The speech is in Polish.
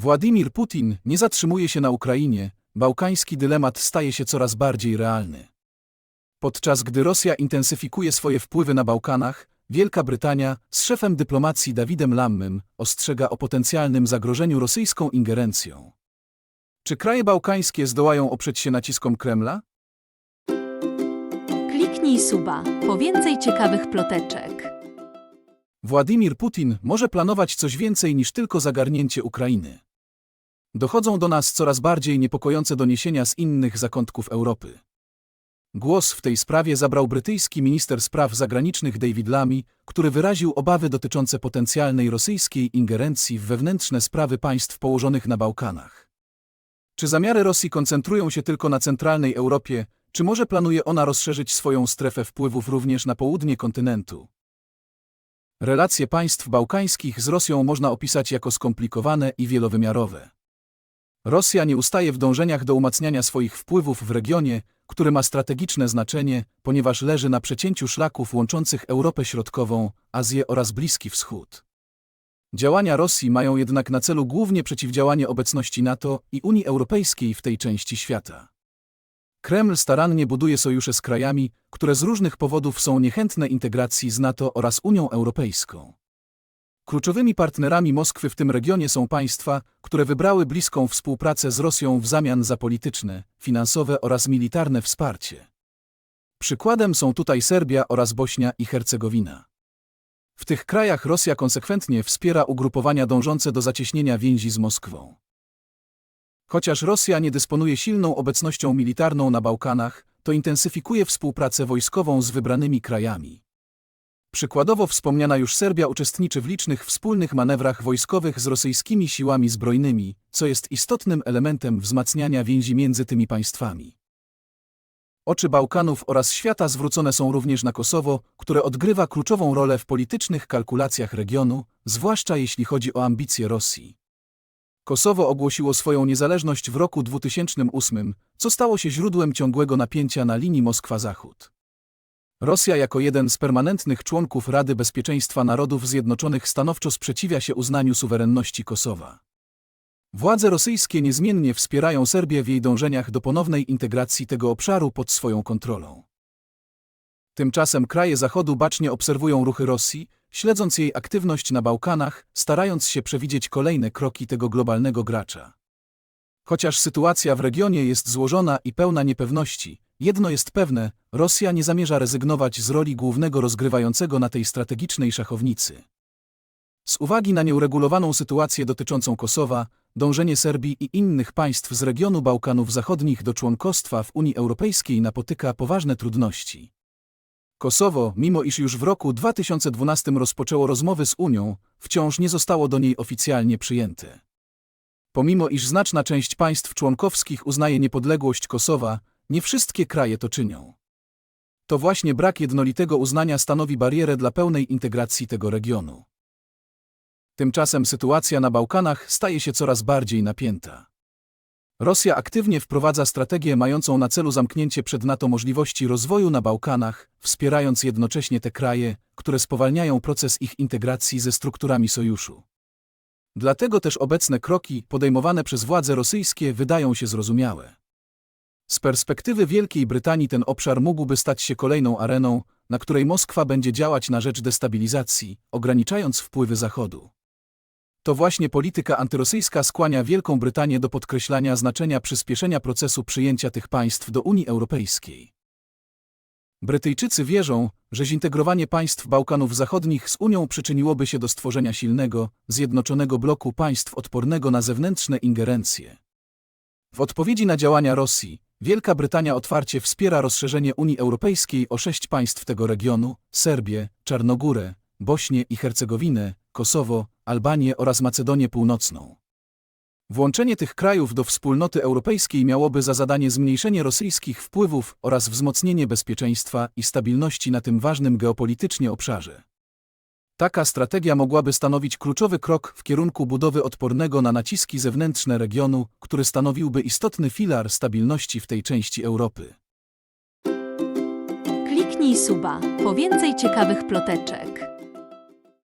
Władimir Putin nie zatrzymuje się na Ukrainie, bałkański dylemat staje się coraz bardziej realny. Podczas gdy Rosja intensyfikuje swoje wpływy na Bałkanach, Wielka Brytania z szefem dyplomacji Dawidem Lammym ostrzega o potencjalnym zagrożeniu rosyjską ingerencją. Czy kraje bałkańskie zdołają oprzeć się naciskom Kremla? Kliknij suba po więcej ciekawych ploteczek. Władimir Putin może planować coś więcej niż tylko zagarnięcie Ukrainy. Dochodzą do nas coraz bardziej niepokojące doniesienia z innych zakątków Europy. Głos w tej sprawie zabrał brytyjski minister spraw zagranicznych David Lammy, który wyraził obawy dotyczące potencjalnej rosyjskiej ingerencji w wewnętrzne sprawy państw położonych na Bałkanach. Czy zamiary Rosji koncentrują się tylko na centralnej Europie, czy może planuje ona rozszerzyć swoją strefę wpływów również na południe kontynentu? Relacje państw bałkańskich z Rosją można opisać jako skomplikowane i wielowymiarowe. Rosja nie ustaje w dążeniach do umacniania swoich wpływów w regionie, który ma strategiczne znaczenie, ponieważ leży na przecięciu szlaków łączących Europę Środkową, Azję oraz Bliski Wschód. Działania Rosji mają jednak na celu głównie przeciwdziałanie obecności NATO i Unii Europejskiej w tej części świata. Kreml starannie buduje sojusze z krajami, które z różnych powodów są niechętne integracji z NATO oraz Unią Europejską. Kluczowymi partnerami Moskwy w tym regionie są państwa, które wybrały bliską współpracę z Rosją w zamian za polityczne, finansowe oraz militarne wsparcie. Przykładem są tutaj Serbia oraz Bośnia i Hercegowina. W tych krajach Rosja konsekwentnie wspiera ugrupowania dążące do zacieśnienia więzi z Moskwą. Chociaż Rosja nie dysponuje silną obecnością militarną na Bałkanach, to intensyfikuje współpracę wojskową z wybranymi krajami. Przykładowo wspomniana już Serbia uczestniczy w licznych wspólnych manewrach wojskowych z rosyjskimi siłami zbrojnymi, co jest istotnym elementem wzmacniania więzi między tymi państwami. Oczy Bałkanów oraz świata zwrócone są również na Kosowo, które odgrywa kluczową rolę w politycznych kalkulacjach regionu, zwłaszcza jeśli chodzi o ambicje Rosji. Kosowo ogłosiło swoją niezależność w roku 2008, co stało się źródłem ciągłego napięcia na linii Moskwa-Zachód. Rosja jako jeden z permanentnych członków Rady Bezpieczeństwa Narodów Zjednoczonych stanowczo sprzeciwia się uznaniu suwerenności Kosowa. Władze rosyjskie niezmiennie wspierają Serbię w jej dążeniach do ponownej integracji tego obszaru pod swoją kontrolą. Tymczasem kraje Zachodu bacznie obserwują ruchy Rosji, śledząc jej aktywność na Bałkanach, starając się przewidzieć kolejne kroki tego globalnego gracza. Chociaż sytuacja w regionie jest złożona i pełna niepewności, jedno jest pewne, Rosja nie zamierza rezygnować z roli głównego rozgrywającego na tej strategicznej szachownicy. Z uwagi na nieuregulowaną sytuację dotyczącą Kosowa, dążenie Serbii i innych państw z regionu Bałkanów Zachodnich do członkostwa w Unii Europejskiej napotyka poważne trudności. Kosowo, mimo iż już w roku 2012 rozpoczęło rozmowy z Unią, wciąż nie zostało do niej oficjalnie przyjęte. Pomimo iż znaczna część państw członkowskich uznaje niepodległość Kosowa, nie wszystkie kraje to czynią. To właśnie brak jednolitego uznania stanowi barierę dla pełnej integracji tego regionu. Tymczasem sytuacja na Bałkanach staje się coraz bardziej napięta. Rosja aktywnie wprowadza strategię mającą na celu zamknięcie przed NATO możliwości rozwoju na Bałkanach, wspierając jednocześnie te kraje, które spowalniają proces ich integracji ze strukturami sojuszu. Dlatego też obecne kroki podejmowane przez władze rosyjskie wydają się zrozumiałe. Z perspektywy Wielkiej Brytanii ten obszar mógłby stać się kolejną areną, na której Moskwa będzie działać na rzecz destabilizacji, ograniczając wpływy Zachodu. To właśnie polityka antyrosyjska skłania Wielką Brytanię do podkreślania znaczenia przyspieszenia procesu przyjęcia tych państw do Unii Europejskiej. Brytyjczycy wierzą, że zintegrowanie państw Bałkanów Zachodnich z Unią przyczyniłoby się do stworzenia silnego, zjednoczonego bloku państw odpornego na zewnętrzne ingerencje. W odpowiedzi na działania Rosji, Wielka Brytania otwarcie wspiera rozszerzenie Unii Europejskiej o sześć państw tego regionu Serbię, Czarnogórę, Bośnię i Hercegowinę, Kosowo, Albanię oraz Macedonię Północną. Włączenie tych krajów do wspólnoty europejskiej miałoby za zadanie zmniejszenie rosyjskich wpływów oraz wzmocnienie bezpieczeństwa i stabilności na tym ważnym geopolitycznie obszarze. Taka strategia mogłaby stanowić kluczowy krok w kierunku budowy odpornego na naciski zewnętrzne regionu, który stanowiłby istotny filar stabilności w tej części Europy. Kliknij suba po więcej ciekawych ploteczek.